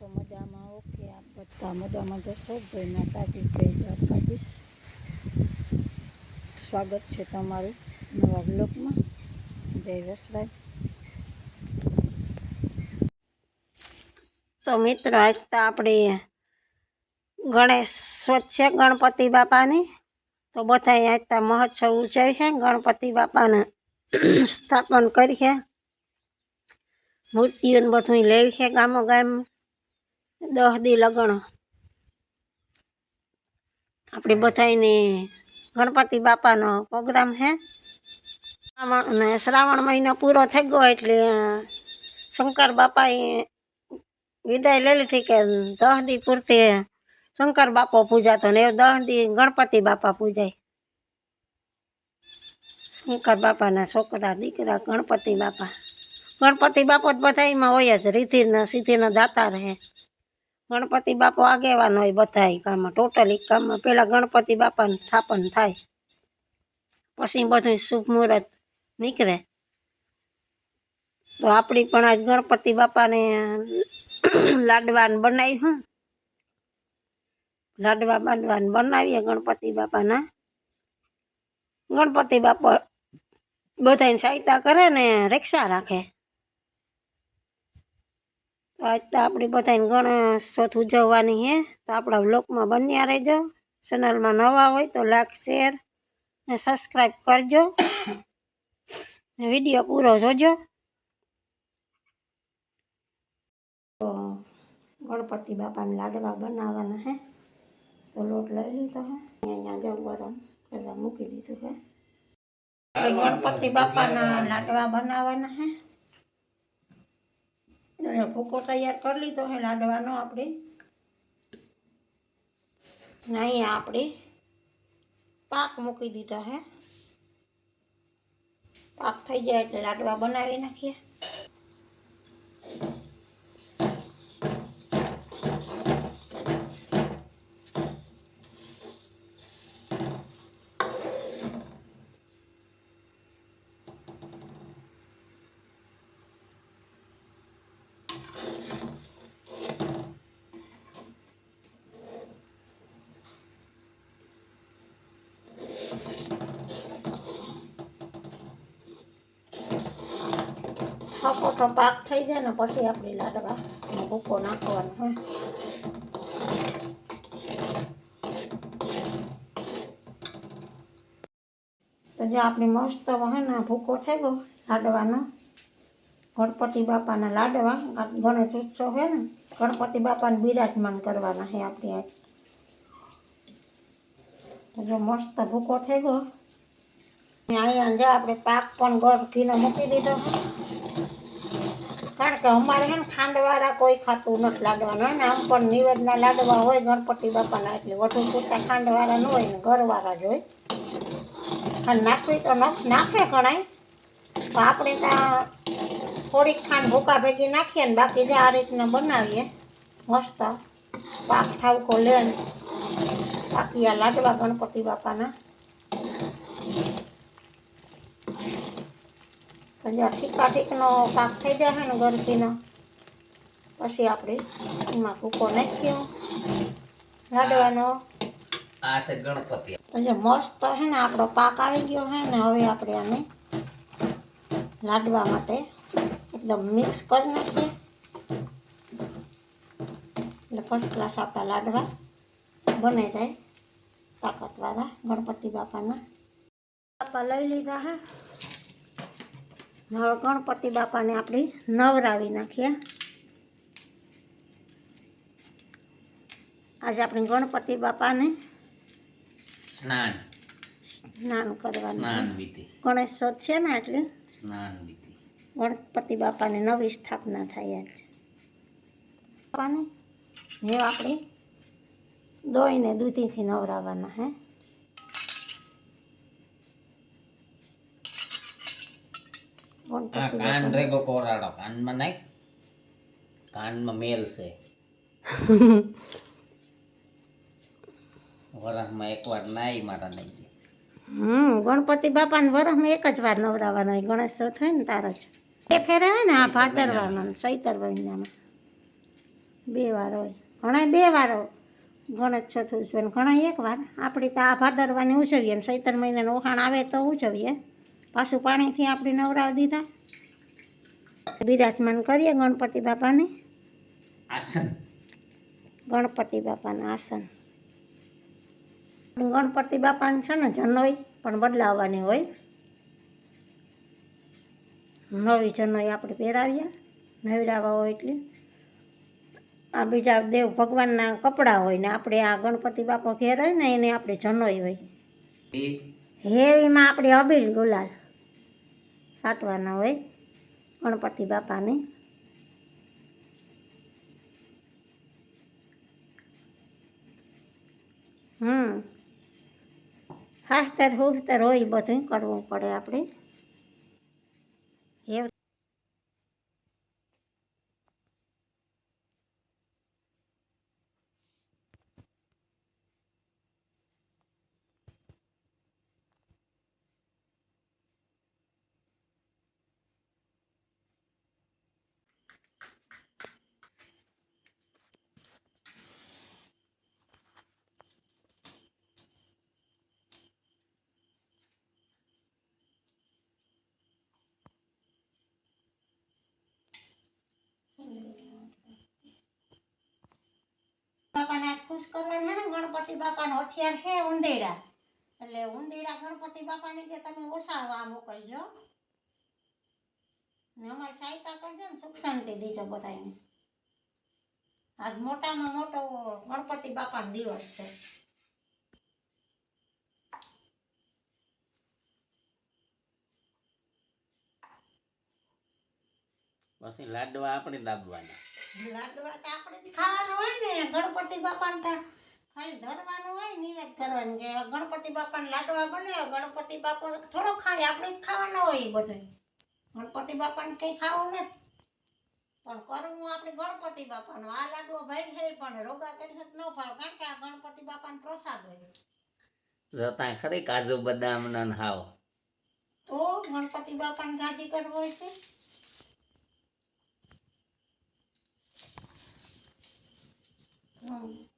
છો? મજામાં? ઓકે, આપ બધા મજામાં જશો જય માતાજી, જય દ્વારકાધીશ. સ્વાગત છે તમારું નવા બ્લોગમાં જય વસરાજ. તો મિત્રો, આજ તો આપણે ગણેશ સ્વચ્છ છે ગણપતિ બાપાની. તો બધા આજ તો મહોત્સવ ઉજવી છે. ગણપતિ બાપાને સ્થાપન કરી છે. મૂર્તિઓને બધું લેવી છે ગામો ગામ. દહ દી લગણ. આપણે બધાને ગણપતિ બાપાનો પ્રોગ્રામ હે. શ્રાવણ શ્રાવણ મહિનો પૂરો થઈ ગયો એટલે શંકર બાપાએ વિદાય લઈ લીધી કે દહ દી પૂરતી શંકર બાપો પૂજાતો ને એ દહ દી ગણપતિ બાપા પૂજાય. શંકર બાપાના છોકરા, દીકરા, ગણપતિ બાપા. ગણપતિ બાપો જ બધાયમાં હોય જ રીતિનો સીધીનો દાતા રહે ગણપતિ બાપો આગેવાન હોય બધાય ગામમાં. ટોટલી ગામમાં પહેલાં ગણપતિ બાપાનું સ્થાપન થાય. પછી બધું શુભ મુહૂર્ત નીકળે. તો આપણી પણ આજ ગણપતિ બાપાને લાડવાન બનાવી હું. લાડવા બાંડવાન બનાવીએ ગણપતિ બાપાના. ગણપતિ બાપા બધાને સહાયતા કરે ને રિક્ષા રાખે. આજ તો આપણી બધાને ગણેશ ચોથ ઉજવવાની હે. તો આપણા વ્લોગમાં બન્યા રહેજો. ચેનલમાં નવા હોય તો લાઈક, શેર ને સબસ્ક્રાઈબ કરજો. ને વીડિયો પૂરો જોજો. તો ગણપતિ બાપાને લાડવા બનાવવાના હે. તો લોટ લઈ લીધો હે. અહીંયા જો ગરમ કરવા મૂકી દીધું હે. ગણપતિ બાપાના લાડવા બનાવવાના હે. ભૂકો તૈયાર કરી લીધો હે, લાડવાનો આપણે. અહીંયા આપણે પાક મૂકી દીધો હે. પાક થઈ જાય એટલે લાડવા બનાવી નાખીએ. હકોટો પાક થઈ જાય ને પછી આપણે લાડવા ભૂકો નાખવાનો, હે. તો જો આપણી મસ્ત હે ને ભૂકો થઈ ગયો, લાડવાનો. ગણપતિ બાપાના લાડવા ગણેશ ઉત્સવ છે ને, ગણપતિ બાપાને બિરાજમાન કરવાના છે આપણે તો જો મસ્ત ભૂકો થઈ ગયો. અહીંયા જે આપણે પાક પણ ગરમ ઘીનો મૂકી દીધો. કારણ કે અમારે છે ને ખાંડવાળા કોઈ ખાતું નથી લાડવાના ને, આમ પણ નિવેદના લાડવા હોય, ગણપતિ બાપાના એટલે વધુ પૂરતા ખાંડવાળા ન હોય ને, ઘરવાળા જ હોય. ખાંડ નાખવી તો નાખે ઘણાય. તો આપણે ત્યાં થોડીક ખાંડ ભૂકા ભેગી નાખીએ ને, બાકી જે આ રીતના બનાવીએ, મસ્ત પાક ઠાવકો લે બાકી આ લાડવા ગણપતિ બાપાના. તો આ ઠીકા ઠીકનો પાક થઈ જશે ને ગરબીનો પછી આપણે એમાં ભૂકો નાખ્યો લાડવાનો. આ છે ગણપતિ. તો મસ્ત છે ને આપણો પાક આવી ગયો છે ને હવે આપણે આને લાડવા માટે એકદમ મિક્સ કરી નાખીએ. એટલે ફર્સ્ટ ક્લાસ આપણા લાડવા બને જાય. તાકાતવાળા ગણપતિ બાપાના. બાપા લઈ લીધા હે હવે ગણપતિ બાપાને આપણે નવરાવી નાખીએ. આજે આપણે ગણપતિ બાપાને સ્નાન. સ્નાન કરવાનું સ્નાન વિધિ. ગણેશ ચોથ છે ને એટલે? સ્નાન વિધિ. ગણપતિ બાપાની નવી સ્થાપના થાય આજે. બાપાને જે આપણે દોઈને દૂધીથી નવરાવવાના હે. આ કાન રેગો કોરાડો કાનમાં નાખ કાનમાં મેલ છે. વરસમાં એકવાર નાઈ મારા નહીં હમ ગણપતિ બાપાને વરસમાં એક જ વાર નવરાવવાનો હોય. ગણેશ ચોથ હોય ને તારા જ. એ ફેરે હોય ને આ ભાદરવામાં સૈતર મહિનામાં. બે વાર હોય. ઘણા બે વાર ગણેશ ઉજવે અને ઘણા એક વાર. આપણે તો આ ભાદરવાની ઉજવીએ ને સૈતર મહિનાનું ઓખાણ આવે તો ઉજવીએ. પાછું પાણીથી આપણે નવરાવી દીધા. બિરાજમાન કરીએ ગણપતિ બાપાને. આસન. ગણપતિ બાપાના આસન. ગણપતિ બાપાને છે ને જનોઈ પણ બદલાવવાની હોય. નવી જનોઈ આપણે પહેરાવીએ નવડાવવા હોય એટલે. આ બીજા દેવ ભગવાનના કપડાં હોય ને આપણે આ ગણપતિ બાપા ઘેર હોય ને એને આપણે જનોઈ હોય. હેવીમાં આપણે અબીલ ગુલાલ. સાટવાના હોય ગણપતિ બાપાને. હમ. હાસ્તર હુસ્તર હોય બધું કરવું પડે આપણે. ખુશ કરવા છે ને, ગણપતિ બાપાનો હથિયાર છે ઉંદેડા એટલે ઉંદેડા ગણપતિ બાપાને કે તમે ઓસાવા મોકલજો. ને અમારી સહાયતા કરજો ને, સુખ શાંતિ દીજો બધાને આજ મોટામાં મોટો ગણપતિ બાપાનો દિવસ છે. પછી લાડવા આપણે દાબવાના. લાડવા તો આપણે જ ખાવાના હોય ને. ગણપતિ બાપાને તો ખાલી ધરવાનો હોય નિવેદ કરવાનું. કે ગણપતિ બાપાને લાડવા બને ગણપતિ બાપો થોડો ખાય આપણે જ ખાવાના હોય એ બધું ગણપતિ બાપાને કંઈ ખાવું ને પણ કરવું આપણે ગણપતિ બાપાનો. આ લાડવો ભાઈ છે પણ રોગા કરી ન ફાવે કારણ કે આ ગણપતિ બાપાનો પ્રસાદ હોય. જોતા ખરી કાજુ બદામ ના હાવ. તો ગણપતિ બાપાને રાજી કરવો હોય છે હમ,